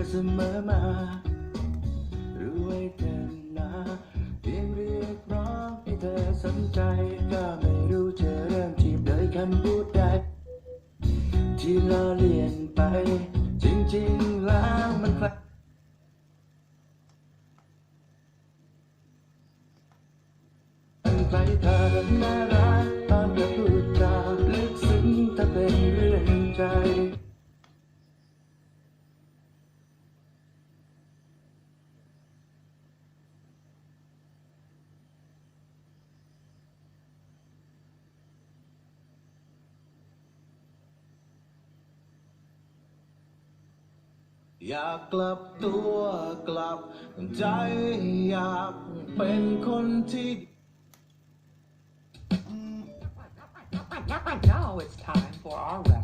อเสมอมารู้ไว้แต่ดนาเพียงเรียกร้องให้เธอสนใจ ก็ไม่รู้เธอเริ่มจีบโดยคำพูดใดที่เราเลียนไป จริงๆแล้วมันคล้ายไปเธอน่ารัก อยากกลับตัวกลับใจอยากเป็นคนที่ Now it's time for our